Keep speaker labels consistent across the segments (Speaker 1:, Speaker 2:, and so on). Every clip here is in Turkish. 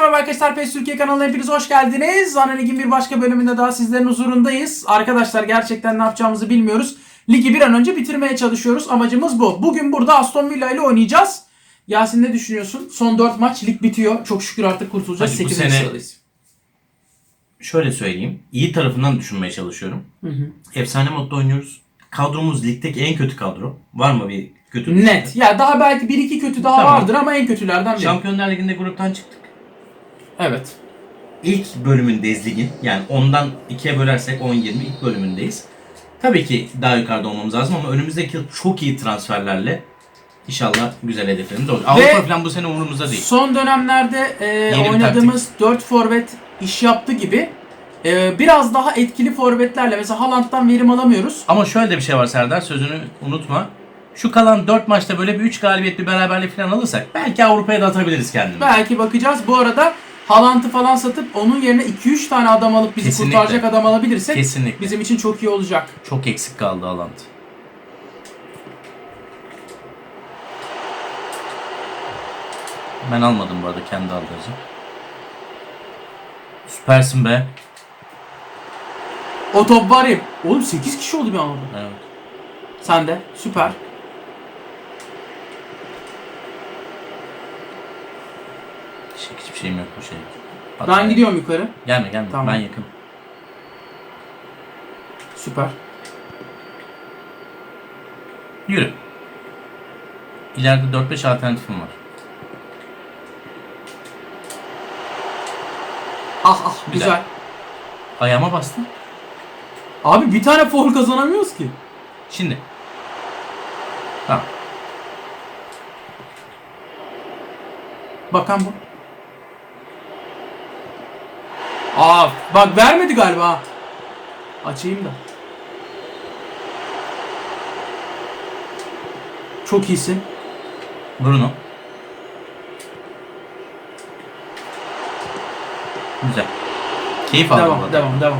Speaker 1: merhaba arkadaşlar. PES Türkiye kanalına hepiniz hoş geldiniz. Zana Lig'in bir başka bölümünde daha sizlerin huzurundayız. Arkadaşlar gerçekten ne yapacağımızı bilmiyoruz. Ligi bir an önce bitirmeye çalışıyoruz. Amacımız bu. Bugün burada Aston Villa ile oynayacağız. Yasin ne düşünüyorsun? Son 4 maç lig bitiyor. Çok şükür artık kurtulacağız.
Speaker 2: Bu
Speaker 1: 8.
Speaker 2: sene-
Speaker 1: sıradayız.
Speaker 2: Şöyle söyleyeyim. iyi tarafından düşünmeye çalışıyorum. Efsane modda oynuyoruz. Kadromuz ligdeki en kötü kadro. Var mı bir kötü?
Speaker 1: Net. Ya daha belki 1-2 kötü daha
Speaker 2: Tamam.
Speaker 1: vardır ama en kötülerden biri.
Speaker 2: Şampiyonlar Ligi'nde gruptan çıktık.
Speaker 1: Evet.
Speaker 2: İlk bölümündeyiz ligin. Yani ondan ikiye bölersek 10-20 ilk bölümündeyiz. Tabii ki daha yukarıda olmamız lazım ama önümüzdeki yıl çok iyi transferlerle inşallah güzel hedeflerimiz olur. Avrupa falan bu sene umurumuzda değil.
Speaker 1: Son dönemlerde e, oynadığımız 4 forvet iş yaptı gibi e, biraz daha etkili forvetlerle mesela Haaland'dan verim alamıyoruz.
Speaker 2: Ama şöyle de bir şey var Serdar sözünü unutma. Şu kalan 4 maçta böyle bir 3 galibiyet bir beraberlik falan alırsak belki Avrupa'ya da atabiliriz kendimizi.
Speaker 1: Belki bakacağız. Bu arada Haaland'ı falan satıp onun yerine 2-3 tane adam alıp bizi
Speaker 2: Kesinlikle.
Speaker 1: kurtaracak adam alabilirsek
Speaker 2: Kesinlikle.
Speaker 1: bizim için çok iyi olacak.
Speaker 2: Çok eksik kaldı Haaland. Ben almadım bu arada kendi aldıracağım. Süpersin be.
Speaker 1: O top var ya. Oğlum 8 kişi oldu bir anda.
Speaker 2: Evet.
Speaker 1: Sen de. Süper.
Speaker 2: Hiç, hiçbir şeyim yok bu şey.
Speaker 1: Ben gidiyorum yukarı.
Speaker 2: Gelme gelme
Speaker 1: Tamam.
Speaker 2: ben yakın.
Speaker 1: Süper.
Speaker 2: Yürü. İleride 4-5 alternatifim var.
Speaker 1: Ah ah güzel.
Speaker 2: Güzel. Ayağıma bastın.
Speaker 1: Abi bir tane foul kazanamıyoruz ki.
Speaker 2: Şimdi. Tamam.
Speaker 1: Bakan bu. Aa bak vermedi galiba. Açayım da. Çok iyisin.
Speaker 2: Bruno. Güzel. Keyif aldım.
Speaker 1: Devam, devam, devam.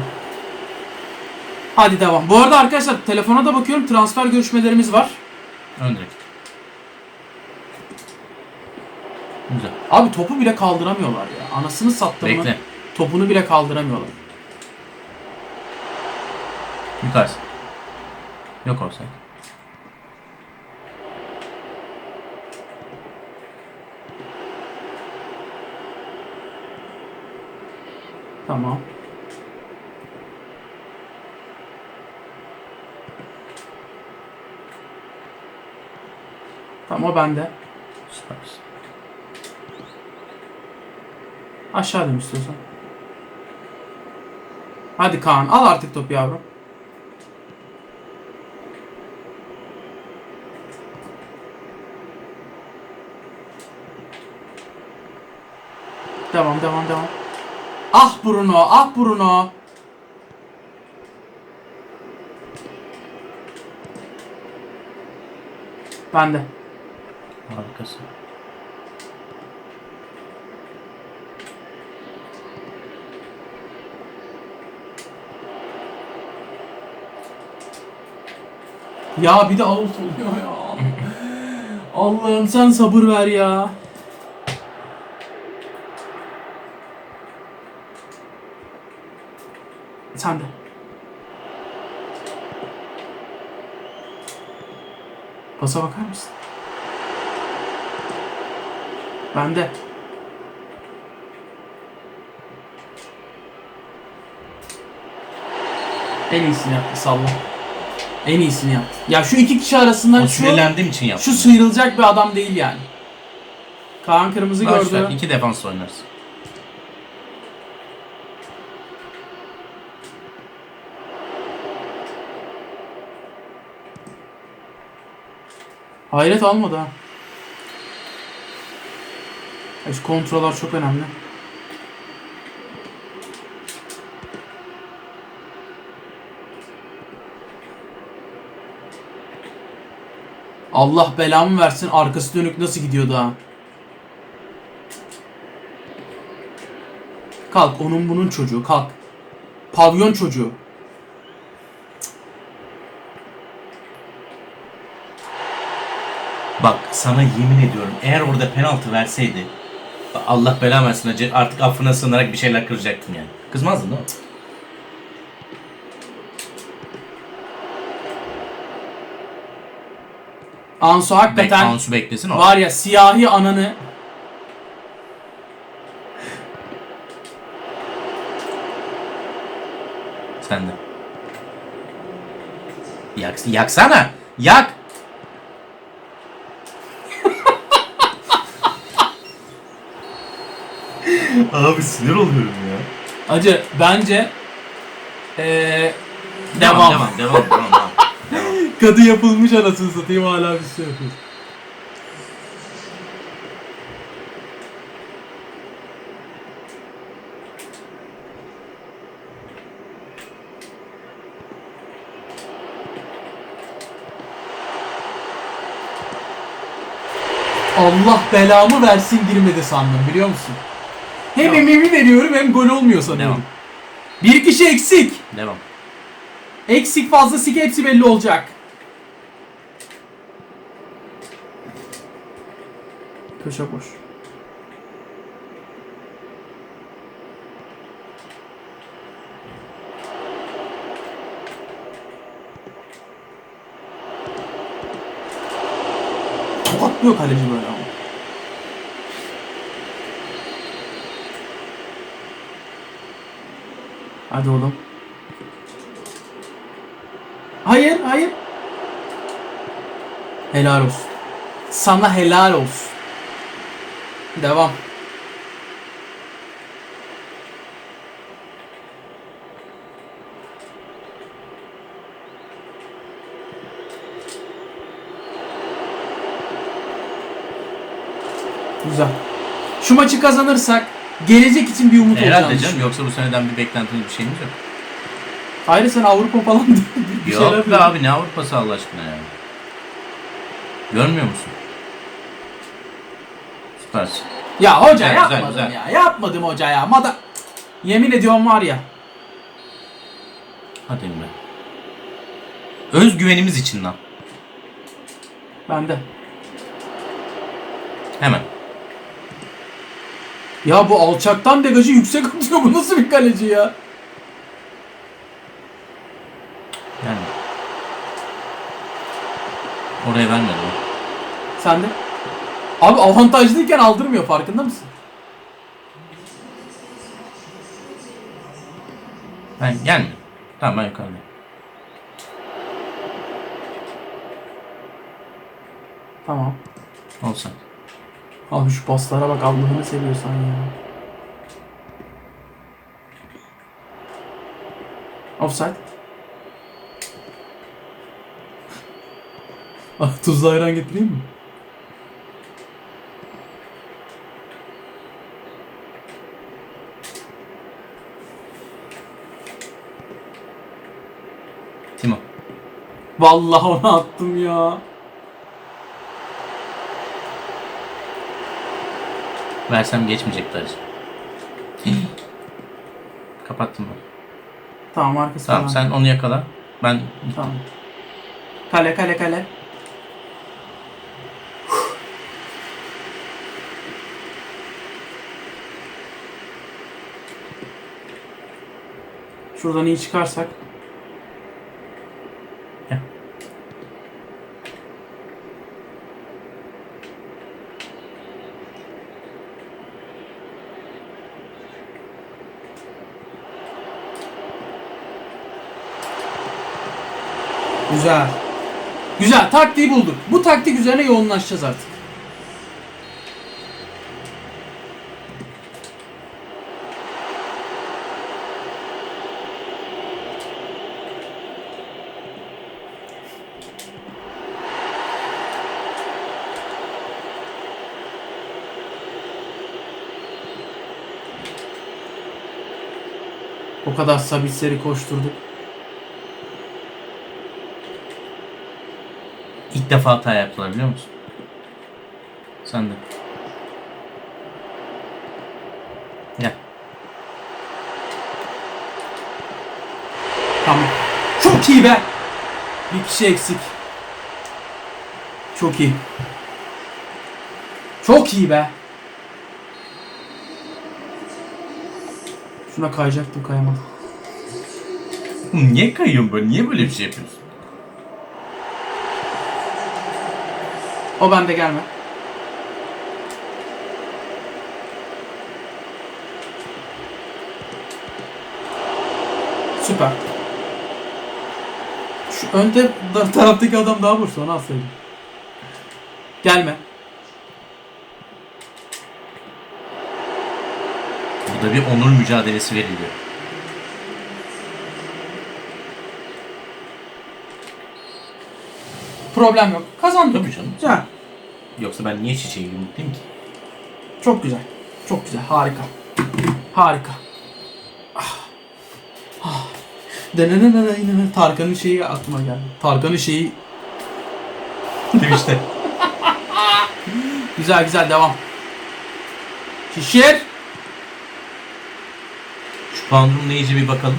Speaker 1: Hadi devam. Bu arada arkadaşlar telefona da bakıyorum. Transfer görüşmelerimiz var.
Speaker 2: Ön direkt. Güzel.
Speaker 1: Abi topu bile kaldıramıyorlar ya. Anasını sattım mı? Topunu bile kaldıramıyorlar.
Speaker 2: Yukarısı. Yok olsa.
Speaker 1: Tamam. Tamam o bende.
Speaker 2: Süpersin.
Speaker 1: Aşağı dön istiyorsan. Hadi Kaan al artık topu yavrum. Devam devam devam. Ah Bruno ah Bruno. Bende.
Speaker 2: Harikasın.
Speaker 1: Ya bir de out oluyor ya. Allah'ım sen sabır ver ya. Sen de. Pasa bakar mısın? Bende. En iyisini yaptı salla. En iyisini yaptı. Ya şu iki kişi arasından
Speaker 2: O
Speaker 1: şu
Speaker 2: sinirlendiğim için yaptım.
Speaker 1: şu sıyrılacak bir adam değil yani. Kaan kırmızı
Speaker 2: Boş ver,
Speaker 1: gördü.
Speaker 2: İki defans oynarız.
Speaker 1: Hayret almadı ha. Ya Şu kontroller çok önemli. Allah belamı versin arkası dönük nasıl gidiyordu ha. Kalk onun bunun çocuğu kalk. Pavyon çocuğu.
Speaker 2: Bak sana yemin ediyorum eğer orada penaltı verseydi Allah belamı versin acı. Artık affına sığınarak bir şeyler kıracaktım yani. Kızmazdın değil mi?
Speaker 1: Ansu
Speaker 2: Bek,
Speaker 1: hakikaten
Speaker 2: Ansu beklesin o.
Speaker 1: var ya siyahi ananı
Speaker 2: Sen de. Yak, yaksana. Yak. Abi sinir oluyorum ya.
Speaker 1: acı bence ee,
Speaker 2: devam, devam. devam, devam.
Speaker 1: Kadı yapılmış anasını satayım hala bir şey yapıyor. Allah belamı versin girmedi sandım biliyor musun? Hem
Speaker 2: Yok.
Speaker 1: emimi veriyorum hem gol olmuyor sanıyorum. Bir kişi eksik.
Speaker 2: Devam.
Speaker 1: Eksik fazla sik hepsi belli olacak. Köşe boş. Tokatlıyor kaleci böyle ama. Hadi oğlum. Hayır, hayır. Helal olsun. Sana helal olsun. Devam. Güzel. Şu maçı kazanırsak gelecek için bir umut
Speaker 2: Herhalde
Speaker 1: olacağını
Speaker 2: canım.
Speaker 1: düşünüyorum.
Speaker 2: Yoksa bu seneden bir beklentimiz bir şeyimiz yok.
Speaker 1: Hayır sen Avrupa falan bir şeyler
Speaker 2: Yok be
Speaker 1: yapıyorsun.
Speaker 2: abi ne Avrupa'sı Allah aşkına ya. Görmüyor musun? Süpersin.
Speaker 1: Ya hoca
Speaker 2: Güzel,
Speaker 1: yapmadım
Speaker 2: güzel,
Speaker 1: ya. Yapmadım hoca ya. Mada Yemin ediyorum var ya.
Speaker 2: Hadi Emre. Özgüvenimiz için lan.
Speaker 1: Bende.
Speaker 2: Hemen.
Speaker 1: Ya bu alçaktan degajı yüksek atıyor. Bu nasıl bir kaleci ya?
Speaker 2: Yani. Oraya vermedi o.
Speaker 1: Sen de. Abi avantajlıyken aldırmıyor farkında mısın?
Speaker 2: Ben gelme. Tamam ben yukarıdayım.
Speaker 1: Tamam.
Speaker 2: Olsan.
Speaker 1: Abi şu paslara bak Allah'ını seviyorsan ya. Offside. ah tuzlu ayran getireyim mi? Vallahi onu attım ya.
Speaker 2: Versem geçmeyecekti acı. Kapattım ben.
Speaker 1: Tamam arkası
Speaker 2: Tamam sen onu yakala. Ben
Speaker 1: Tamam. Kale kale kale. Şuradan iyi çıkarsak. Güzel. Güzel. Taktiği bulduk. Bu taktik üzerine yoğunlaşacağız artık. O kadar Sabitser'i koşturduk.
Speaker 2: ilk defa hata yaptılar biliyor musun? Sen de. Gel.
Speaker 1: Tamam. Çok iyi be. Bir kişi eksik. Çok iyi. Çok iyi be. Şuna kayacaktım kayamadım.
Speaker 2: Niye kayıyorsun böyle? Niye böyle bir şey yapıyorsun?
Speaker 1: O bende gelme. Süper. Şu önde taraftaki adam daha vursa onu alsaydım. Gelme.
Speaker 2: Burada bir onur mücadelesi veriliyor.
Speaker 1: Problem yok. Kazandık.
Speaker 2: Tabii canım.
Speaker 1: Güzel.
Speaker 2: Yoksa ben niye çiçeği yumurtlayayım ki?
Speaker 1: Çok güzel. Çok güzel. Harika. Harika. Ah. Ah. Tarkan'ın şeyi aklıma geldi. Tarkan'ın şeyi
Speaker 2: Twitch'te.
Speaker 1: Güzel güzel devam. Şişir.
Speaker 2: Puan durumuna iyice bir bakalım.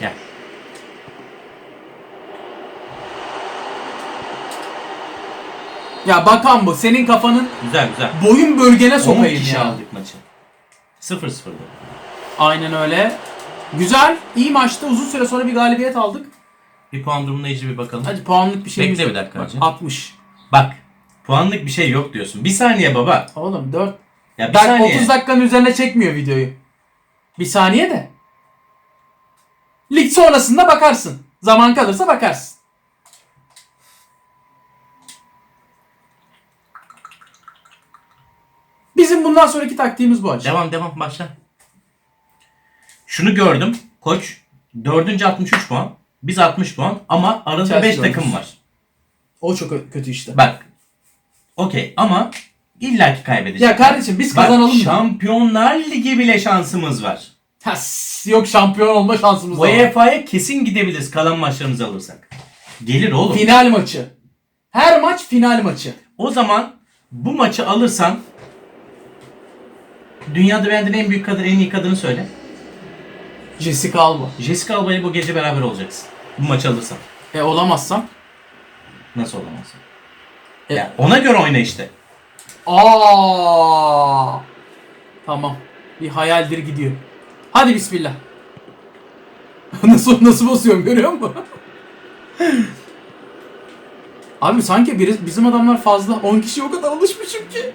Speaker 2: Gel.
Speaker 1: Ya bakan bu. Senin kafanın
Speaker 2: Güzel güzel.
Speaker 1: boyun bölgene
Speaker 2: 10
Speaker 1: sokayım
Speaker 2: kişi
Speaker 1: ya.
Speaker 2: aldık maçı. 0-0'dı.
Speaker 1: Aynen öyle. Güzel. iyi maçtı. Uzun süre sonra bir galibiyet aldık.
Speaker 2: Bir puan durumuna iyice bir bakalım.
Speaker 1: Hadi puanlık bir şey
Speaker 2: Bekle bir dakika hacı.
Speaker 1: 60.
Speaker 2: Bak. Puanlık bir şey yok diyorsun. Bir saniye baba.
Speaker 1: Oğlum 4.
Speaker 2: Ya bir
Speaker 1: Bak
Speaker 2: saniye.
Speaker 1: 30 dakikanın üzerine çekmiyor videoyu. Bir saniye de. Lig sonrasında bakarsın. Zaman kalırsa bakarsın. Bizim bundan sonraki taktiğimiz bu acı.
Speaker 2: Devam devam başla. Şunu gördüm. Koç 4. 63 puan. Biz 60 puan ama arada
Speaker 1: Chelsea
Speaker 2: 5
Speaker 1: dördüncü.
Speaker 2: takım var.
Speaker 1: O çok ö- kötü işte.
Speaker 2: Bak. Okey ama illaki kaybedeceğiz.
Speaker 1: Ya kardeşim biz
Speaker 2: Bak,
Speaker 1: kazanalım mı?
Speaker 2: Şampiyonlar Ligi bile şansımız var.
Speaker 1: Ha, s- yok şampiyon olma şansımız var.
Speaker 2: UEFA'ya kesin gidebiliriz kalan maçlarımızı alırsak. Gelir oğlum.
Speaker 1: Final maçı. Her maç final maçı.
Speaker 2: O zaman bu maçı alırsan dünyada beğendiğin en büyük kadın, en iyi kadını söyle.
Speaker 1: Jessica Alba.
Speaker 2: Jessica Alba ile bu gece beraber olacaksın. Bu maçı alırsan.
Speaker 1: E olamazsam?
Speaker 2: Nasıl olamaz?
Speaker 1: E-
Speaker 2: Ya ona göre oyna işte.
Speaker 1: Aa. Tamam. Bir hayaldir gidiyor. Hadi bismillah. nasıl nasıl basıyorum görüyor musun? Abi sanki biri, bizim adamlar fazla. 10 kişi o kadar alışmışım ki.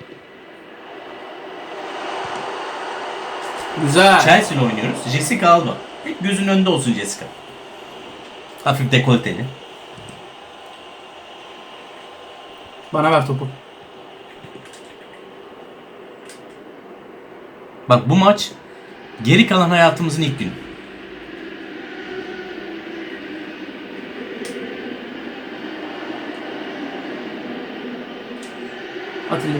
Speaker 1: Güzel.
Speaker 2: Chelsea oynuyoruz. Jessica Alba. Hep gözün önünde olsun Jessica. Hafif dekolteli.
Speaker 1: Bana ver topu.
Speaker 2: Bak bu maç geri kalan hayatımızın ilk günü.
Speaker 1: Atilla.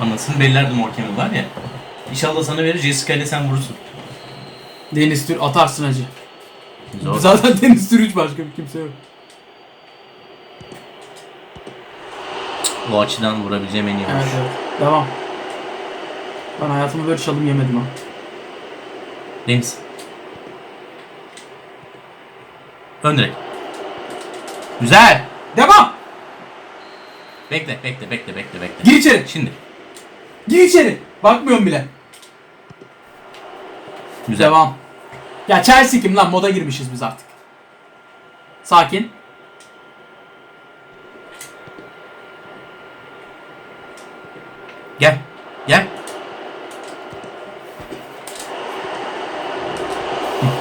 Speaker 2: Anasını bellerdim Morkem'i var ya. İnşallah sana verir Jessica ile sen vurursun.
Speaker 1: Deniz Tür atarsın acı.
Speaker 2: Zor.
Speaker 1: Zaten Deniz Tür hiç başka bir kimse yok.
Speaker 2: O açıdan vurabileceğim en iyi
Speaker 1: Evet
Speaker 2: vuruş.
Speaker 1: evet. Devam. Ben hayatımda böyle çalım yemedim ha.
Speaker 2: Deniz. Ön direk. Güzel.
Speaker 1: Devam.
Speaker 2: Bekle, bekle, bekle, bekle, bekle.
Speaker 1: Gir içeri.
Speaker 2: Şimdi.
Speaker 1: Gir içeri. Bakmıyorum bile.
Speaker 2: Güzel.
Speaker 1: Devam. Ya Chelsea kim lan? Moda girmişiz biz artık. Sakin.
Speaker 2: Gel. Gel.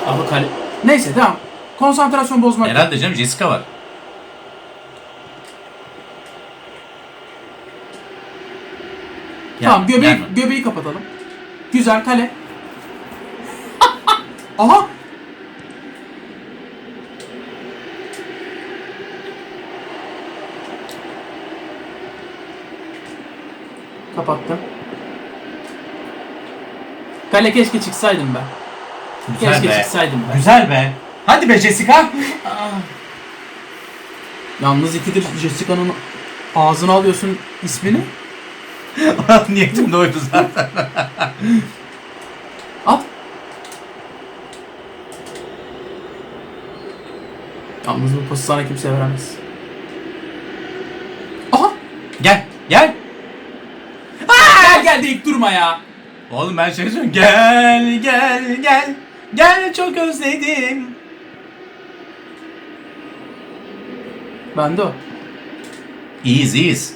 Speaker 1: Abi kale. Neyse tamam. Konsantrasyon bozmak.
Speaker 2: Herhalde canım Jessica var. Gel,
Speaker 1: Tamam göbeği,
Speaker 2: gelme.
Speaker 1: göbeği kapatalım. Güzel kale. Aha. Kapattım. Kale keşke çıksaydım ben.
Speaker 2: Güzel
Speaker 1: keşke
Speaker 2: be.
Speaker 1: çıksaydım ben.
Speaker 2: Güzel be. Hadi be Jessica.
Speaker 1: Yalnız ikidir Jessica'nın ağzına alıyorsun ismini.
Speaker 2: Niyetim de oydu zaten.
Speaker 1: Yalnız bu pası sana kimse veremez. Aha!
Speaker 2: Gel. Gel.
Speaker 1: Gel gel deyip durma ya.
Speaker 2: Oğlum ben şey söylüyorum. Gel gel gel. Gel çok özledim.
Speaker 1: Ben de o.
Speaker 2: İyiyiz iyiyiz.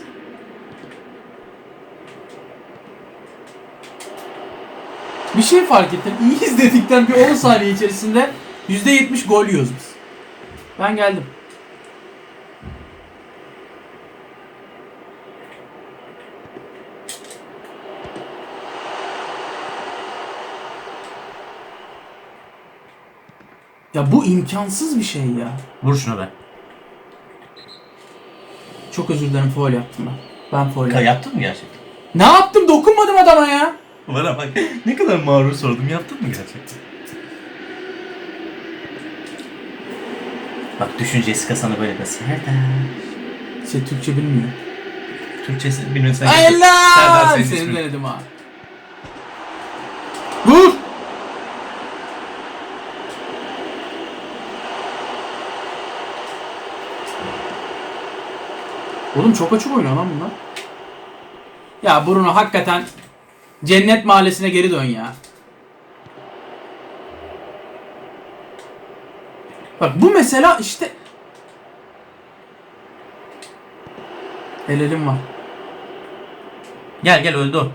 Speaker 1: Bir şey fark ettim. İyiyiz dedikten bir 10 saniye içerisinde %70 gol yiyoruz biz. Ben geldim. Ya bu imkansız bir şey ya.
Speaker 2: Vur şuna be.
Speaker 1: Çok özür dilerim foul yaptım ben. Ben foul
Speaker 2: Ka
Speaker 1: yaptım.
Speaker 2: yaptın mı gerçekten?
Speaker 1: Ne yaptım? Dokunmadım adama ya.
Speaker 2: Bana bak. Ne kadar mağrur sordum. Yaptın mı gerçekten? Bak düşün Jessica sana böyle de Serdar.
Speaker 1: Şey Türkçe bilmiyor.
Speaker 2: Türkçesi bilmiyorsan
Speaker 1: Ay
Speaker 2: Serdar
Speaker 1: Allah!
Speaker 2: senin
Speaker 1: Seni
Speaker 2: ismin.
Speaker 1: denedim ha. Vur! Oğlum çok açık oynuyor lan bunlar. Ya Bruno hakikaten cennet mahallesine geri dön ya. Bak bu mesela işte El elim var.
Speaker 2: Gel gel öldü o.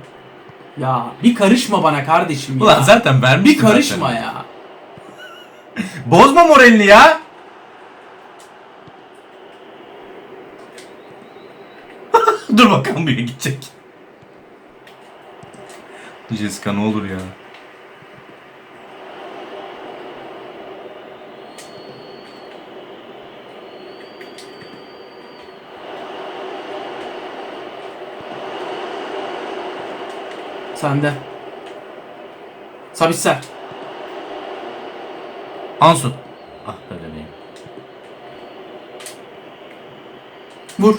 Speaker 1: Ya bir karışma bana kardeşim ya.
Speaker 2: Ulan zaten vermiştim
Speaker 1: bir karışma
Speaker 2: zaten.
Speaker 1: ya.
Speaker 2: Bozma moralini ya. Dur bakalım bir gidecek. Jessica ne olur ya.
Speaker 1: Sende. Sabitser.
Speaker 2: Ansu. Ah böyle değil.
Speaker 1: Vur.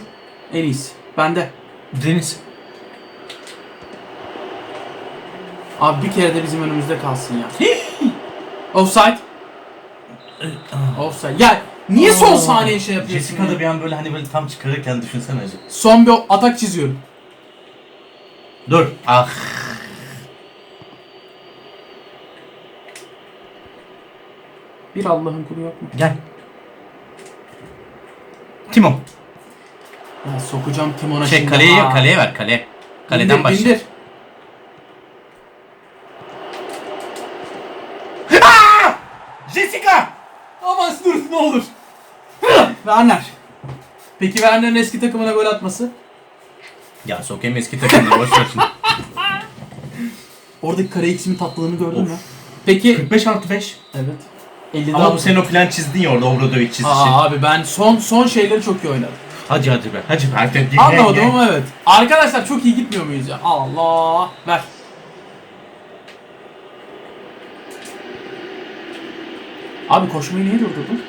Speaker 1: En iyisi. Bende.
Speaker 2: Deniz.
Speaker 1: Abi bir kere de bizim önümüzde kalsın ya. Offside. Offside. Ya niye son saniye şey yapıyorsun?
Speaker 2: Jessica
Speaker 1: ya?
Speaker 2: da bir an böyle hani böyle tam çıkarırken düşünsene.
Speaker 1: Son bir atak çiziyorum.
Speaker 2: Dur. Ah.
Speaker 1: Bir Allah'ın kulu yok mu?
Speaker 2: Gel. Timo.
Speaker 1: Ya sokacağım Timon'a
Speaker 2: Şey
Speaker 1: şimdi.
Speaker 2: kaleye
Speaker 1: ha.
Speaker 2: kaleye ver kaleye. Kaleden
Speaker 1: İndir,
Speaker 2: başla.
Speaker 1: indir.
Speaker 2: Jessica!
Speaker 1: Aman dur ne olur. Werner. Peki Werner'in eski takımına gol atması?
Speaker 2: Ya sokayım eski takımda boş ver şimdi.
Speaker 1: Oradaki kare x'imin tatlılığını gördün mü? Peki
Speaker 2: 45 artı 5.
Speaker 1: evet. 50
Speaker 2: Ama bu sen o plan çizdin ya orada Obradovic çizişi.
Speaker 1: Aa, abi ben son son şeyleri çok iyi oynadım.
Speaker 2: Hadi hadi be. Hadi be. Hadi be.
Speaker 1: Anlamadım ama evet. Arkadaşlar çok iyi gitmiyor muyuz ya? Allah. Ver. Abi koşmayı niye durdurdun?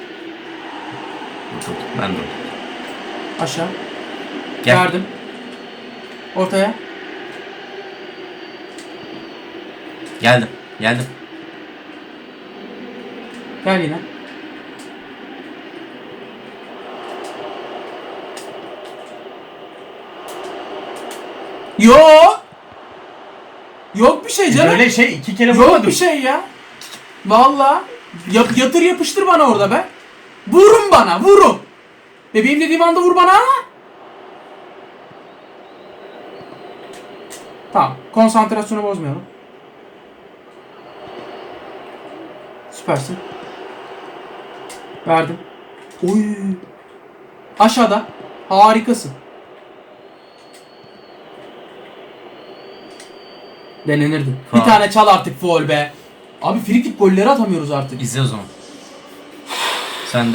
Speaker 2: Ben de.
Speaker 1: Aşağı.
Speaker 2: Gel.
Speaker 1: Verdim. Ortaya.
Speaker 2: Geldim. Geldim.
Speaker 1: Gel yine. Yo. Yok bir şey canım.
Speaker 2: Böyle şey iki kere
Speaker 1: Yok
Speaker 2: vurmadım.
Speaker 1: bir şey ya. Valla. Yap, yatır yapıştır bana orada be. Vurun bana vurun. Bebeğim dediğim anda vur bana ama. Tamam. Konsantrasyonu bozmayalım. Süpersin. Verdim. Oy. Aşağıda. Harikasın. Denenirdi. Bir
Speaker 2: Faul.
Speaker 1: tane çal artık foul be. Abi free kick golleri atamıyoruz artık.
Speaker 2: İzle o zaman. Sen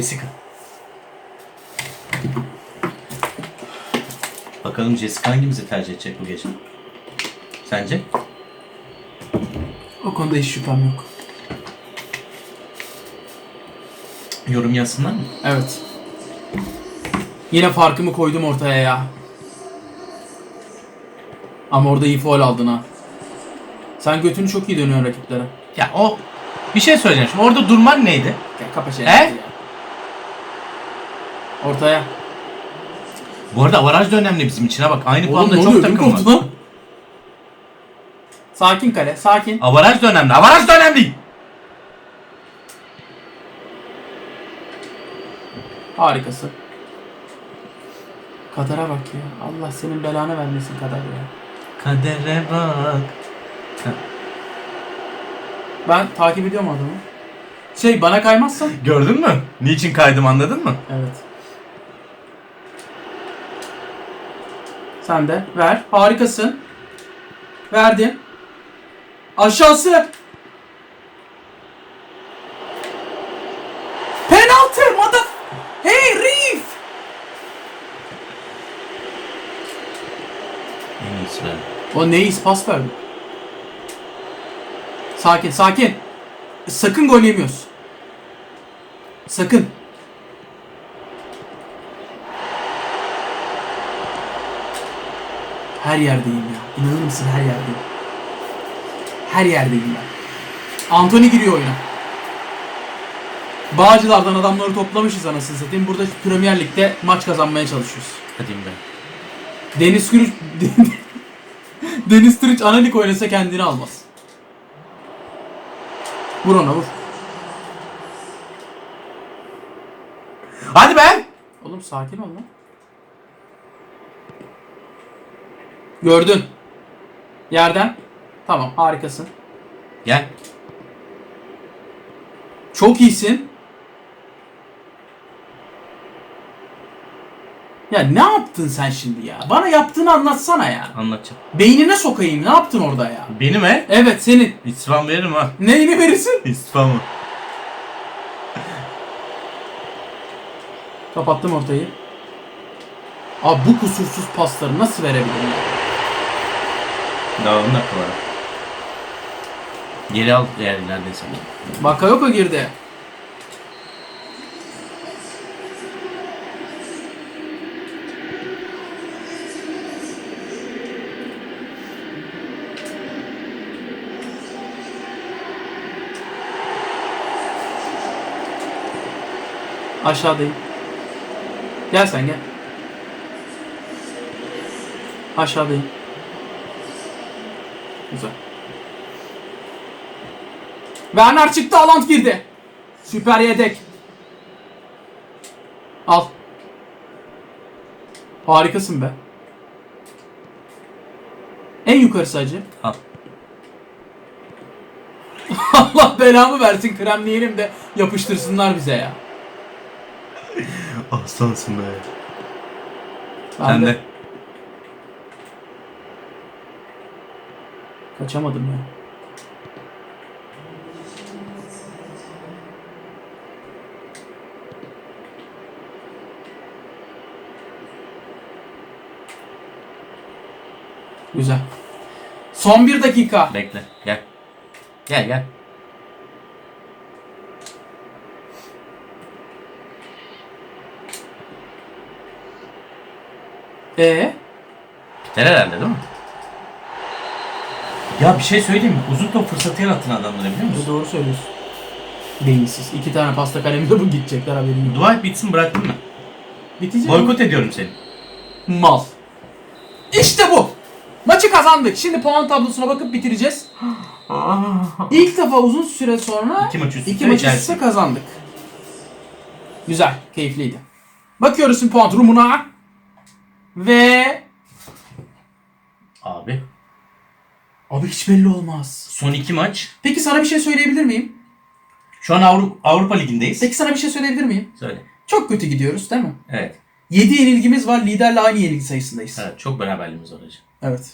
Speaker 2: Jessica. Bakalım Jessica hangimizi tercih edecek bu gece? Sence?
Speaker 1: O konuda hiç şüphem yok.
Speaker 2: Yorum yazsınlar mı?
Speaker 1: Evet. Yine farkımı koydum ortaya ya. Ama orada iyi foul aldın ha. Sen götünü çok iyi dönüyorsun rakiplere.
Speaker 2: Ya o bir şey söyleyeceğim. Şimdi orada durman neydi?
Speaker 1: Ya kapa şey.
Speaker 2: He?
Speaker 1: Ortaya.
Speaker 2: Bu arada avaraj da önemli bizim için. ha Bak aynı puanda çok takım var.
Speaker 1: lan? Sakin kale, sakin.
Speaker 2: Avaraj da önemli. Avaraj da önemli.
Speaker 1: Harikasın. Kadara bak ya. Allah senin belanı vermesin kadar ya.
Speaker 2: Kadere bak.
Speaker 1: Ben takip ediyorum adamı. Şey bana kaymazsan.
Speaker 2: Gördün mü? Niçin kaydım anladın mı?
Speaker 1: Evet. Sen de ver. Harikasın. Verdin. Aşağısı. Penaltı. Mother. Hey Reef. O neyiz pas verdi. Sakin sakin. Sakın gol yemiyoruz. Sakın. Her yerdeyim ya. İnanır mısın her yerdeyim. Her yerdeyim ben. Anthony giriyor oyuna. Bağcılardan adamları toplamışız anasını satayım. Burada Premier Lig'de maç kazanmaya çalışıyoruz.
Speaker 2: Hadi be.
Speaker 1: Deniz Kürüç Deniz Türüç analik oynasa kendini almaz. Vur ona vur.
Speaker 2: Hadi be.
Speaker 1: Oğlum sakin ol lan. Gördün. Yerden. Tamam harikasın.
Speaker 2: Gel.
Speaker 1: Çok iyisin. Ya ne yaptın sen şimdi ya? Bana yaptığını anlatsana ya.
Speaker 2: Anlatacağım.
Speaker 1: Beynine sokayım. Ne yaptın orada ya?
Speaker 2: Benim he?
Speaker 1: Evet senin.
Speaker 2: İstifam veririm ha.
Speaker 1: Neyini verirsin?
Speaker 2: İstifamı.
Speaker 1: Kapattım ortayı. Abi bu kusursuz pasları nasıl verebilirim? ya?
Speaker 2: Daha 10 dakika var. Geri al yani neredeyse.
Speaker 1: Bakayoko girdi. Aşağıdayım. Gel sen gel. Aşağıdayım. Güzel. Werner çıktı Alant girdi. Süper yedek. Al. Harikasın be. En yukarısı acı.
Speaker 2: Al.
Speaker 1: Allah belamı versin kremleyelim de yapıştırsınlar bize ya.
Speaker 2: Aslansın be.
Speaker 1: Ben
Speaker 2: Sen de.
Speaker 1: Kaçamadım ya. Güzel. Son bir dakika.
Speaker 2: Bekle. Gel. Gel gel.
Speaker 1: Ee,
Speaker 2: Biter herhalde değil mi? Ya bir şey söyleyeyim mi? Uzun top fırsatı yarattın adamlara biliyor musun?
Speaker 1: doğru söylüyorsun. Beyinsiz. İki tane pasta kalemle bu gidecekler haberin yok.
Speaker 2: Dua et bitsin bıraktın mı?
Speaker 1: Bitecek?
Speaker 2: Boykot ediyorum seni.
Speaker 1: Mal. İşte bu. Maçı kazandık. Şimdi puan tablosuna bakıp bitireceğiz. İlk defa uzun süre sonra
Speaker 2: İki maç üst üste
Speaker 1: iki maç üst
Speaker 2: Chelsea.
Speaker 1: üste kazandık. Güzel, keyifliydi. Bakıyoruz şimdi puan durumuna. Ve
Speaker 2: Abi.
Speaker 1: Abi hiç belli olmaz.
Speaker 2: Son iki maç.
Speaker 1: Peki sana bir şey söyleyebilir miyim?
Speaker 2: Şu an Avrupa, Avrupa Ligi'ndeyiz.
Speaker 1: Peki sana bir şey söyleyebilir miyim?
Speaker 2: Söyle.
Speaker 1: Çok kötü gidiyoruz değil mi?
Speaker 2: Evet.
Speaker 1: 7 yenilgimiz var. Liderle aynı yenilgi sayısındayız.
Speaker 2: Evet. Çok beraberliğimiz var hacı.
Speaker 1: Evet.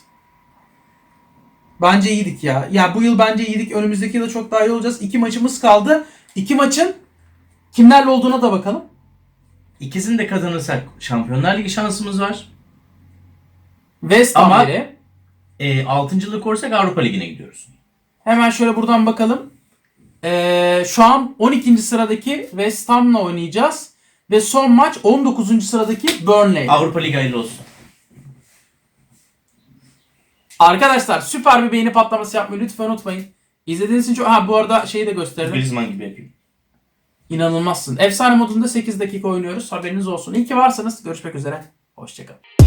Speaker 1: Bence iyiydik ya. Ya bu yıl bence iyiydik. Önümüzdeki yılda çok daha iyi olacağız. İki maçımız kaldı. İki maçın kimlerle olduğuna da bakalım.
Speaker 2: İkisini de kazanırsak Şampiyonlar Ligi şansımız var.
Speaker 1: West Ham
Speaker 2: Ama-
Speaker 1: yeri.
Speaker 2: E, altıncılık olursak Avrupa Ligi'ne gidiyoruz.
Speaker 1: Hemen şöyle buradan bakalım. Ee, şu an 12. sıradaki West Ham'la oynayacağız. Ve son maç 19. sıradaki Burnley.
Speaker 2: Avrupa Ligi hayırlı olsun.
Speaker 1: Arkadaşlar süper bir beğeni patlaması yapmayı lütfen unutmayın. İzlediğiniz için çok... Ha bu arada şeyi de gösterdim.
Speaker 2: Griezmann gibi yapayım.
Speaker 1: İnanılmazsın. Efsane modunda 8 dakika oynuyoruz. Haberiniz olsun. İyi ki varsınız. Görüşmek üzere. Hoşçakalın.